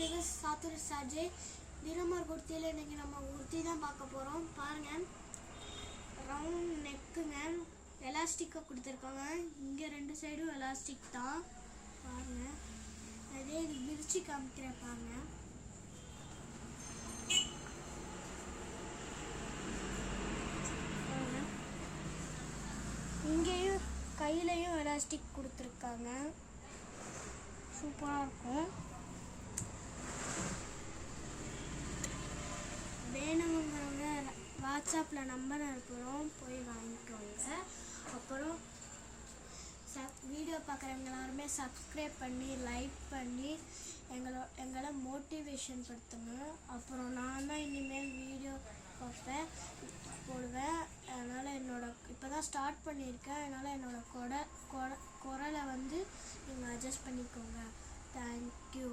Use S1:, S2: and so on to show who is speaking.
S1: விவஸ் சாத்துர் சாஜே தினமர் குர்த்தியில் இன்றைக்கி நம்ம குர்த்தி தான் பார்க்க போகிறோம் பாருங்கள் ரவுண்ட் நெக்குங்க எலாஸ்டிக்காக கொடுத்துருக்காங்க. இங்கே ரெண்டு சைடும் எலாஸ்டிக் தான். பாருங்கள் அதே இது விரிச்சு காமிக்கிறேன் பாருங்கள் இங்கேயும் கையிலையும் எலாஸ்டிக் கொடுத்துருக்காங்க. சூப்பராக இருக்கும். வாட்ஸ்அப்பில் நம்பர் அனுப்புகிறோம் போய் வாங்கிக்கோங்க அப்புறம் சப் வீடியோ பார்க்குறவங்க எல்லாருமே சப்ஸ்கிரைப் பண்ணி லைக் பண்ணி எங்களோ எங்களை மோட்டிவேஷன் படுத்துங்க. அப்புறம் நான் தான் இனிமேல் வீடியோ பார்ப்பேன் போடுவேன். அதனால் என்னோட இப்போ தான் ஸ்டார்ட் பண்ணியிருக்கேன். அதனால் என்னோட குட கொடை குரலை வந்து நீங்கள் அட்ஜஸ்ட் பண்ணிக்கோங்க. தேங்க்யூ